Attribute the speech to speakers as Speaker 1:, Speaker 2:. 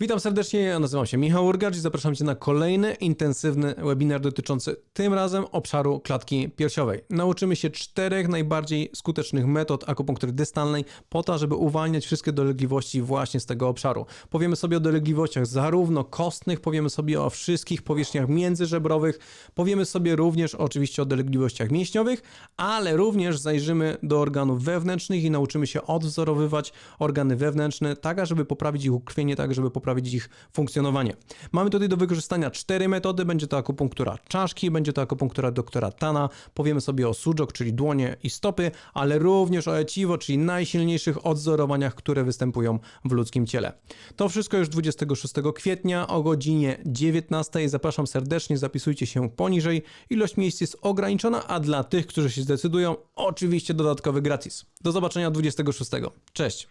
Speaker 1: Witam serdecznie, ja nazywam się Michał Urgacz i zapraszam Cię na kolejny intensywny webinar dotyczący tym razem obszaru klatki piersiowej. Nauczymy się czterech najbardziej skutecznych metod akupunktury dystalnej po to, żeby uwalniać wszystkie dolegliwości właśnie z tego obszaru. Powiemy sobie o dolegliwościach zarówno kostnych, powiemy sobie o wszystkich powierzchniach międzyżebrowych, powiemy sobie również oczywiście o dolegliwościach mięśniowych, ale również zajrzymy do organów wewnętrznych i nauczymy się odwzorowywać organy wewnętrzne, tak żeby poprawić ich ukrwienie, tak żeby poprawić ich funkcjonowanie. Mamy tutaj do wykorzystania cztery metody. Będzie to akupunktura czaszki, będzie to akupunktura doktora Tana. Powiemy sobie o sujok, czyli dłonie i stopy, ale również o eciwo, czyli najsilniejszych odzorowaniach, które występują w ludzkim ciele. To wszystko już 26 kwietnia o godzinie 19. Zapraszam serdecznie, zapisujcie się poniżej. Ilość miejsc jest ograniczona, a dla tych, którzy się zdecydują, oczywiście dodatkowy gratis. Do zobaczenia 26. Cześć!